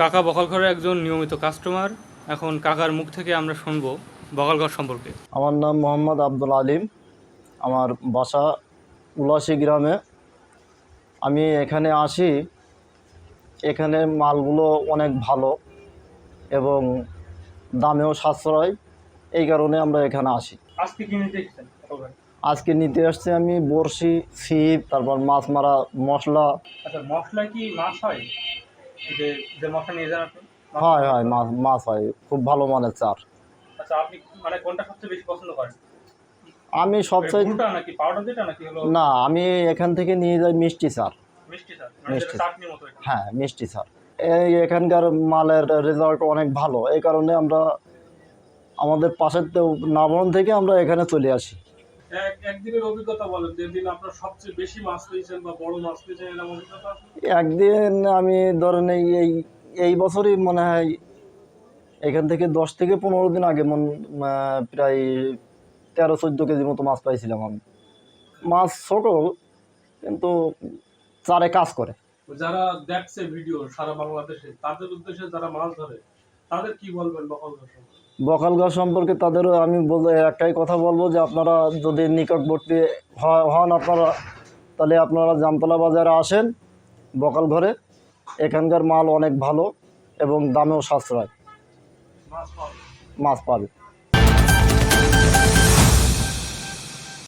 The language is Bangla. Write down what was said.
কাকা বকালঘরের একজন নিয়মিত কাস্টমার এখন কাকার মুখ থেকে আমরা শুনব বকালঘর সম্পর্কে। আমার নাম মোহাম্মদ আব্দুল আলিম। আমার বাসা উলাসী গ্রামে। আমি এখানে আসি। এখানে মালগুলো অনেক ভালো এবং দামেও সাশ্রয়। এই কারণে আমরা এখানে আসি। আজকে কিনে দেখছেন আজকে নিতে আসছি আমি বড়শি ছিপ তারপর মাছ মারা মশলা। আচ্ছা মশলা কি মাছ হয়? যে যে মশলা নিয়ে যান আপনি? হয় হয় মাছ মাছ হয়। খুব ভালো মানের চার। আচ্ছা আপনি মানে কোনটা সবচেয়ে বেশি পছন্দ করেন? আমি সবচেয়ে নাকি পাউডার যেটা নাকি হলো? না আমি এখান থেকে নিয়ে যাই মিষ্টি চার। মিষ্টি মানে মিষ্টি। হ্যাঁ মিষ্টি স্যার এই এখানকার মালের রেজাল্ট অনেক ভালো। এই কারণে আমরা আমাদের পাশের তো নামন থেকে আমরা এখানে চলে আসি। এক একদিনের অভিজ্ঞতা বলেন যেদিন আপনার সবচেয়ে বেশি মাছ পেয়েছেন বা বড় মাছ পেয়েছেন এরকম অভিজ্ঞতা একদিন আমি ধরেন এই এই এই বছরই মনে হয় এখান থেকে দশ থেকে পনেরো দিন আগে মন প্রায় তেরো চোদ্দ কেজি মতো মাছ পাইছিলাম আমি। মাছ ছোট কিন্তু চারে কাজ করে। যারা দেখছে ভিডিও সারা বাংলাদেশে তাদের উদ্দেশ্যে যারা মাছ ধরে তাদের কি বলবেন বকল বকালগাঁও সম্পর্কে? তাদেরও আমি বলব একটাই কথা বলব যে আপনারা যদি নিকটবর্তী হন আপনারা তাহলে আপনারা জামতলা বাজারে আসেন বকাল ঘরে। এখানকার মাল অনেক ভালো এবং দামেও সাশ্রয়। মাছ পাবে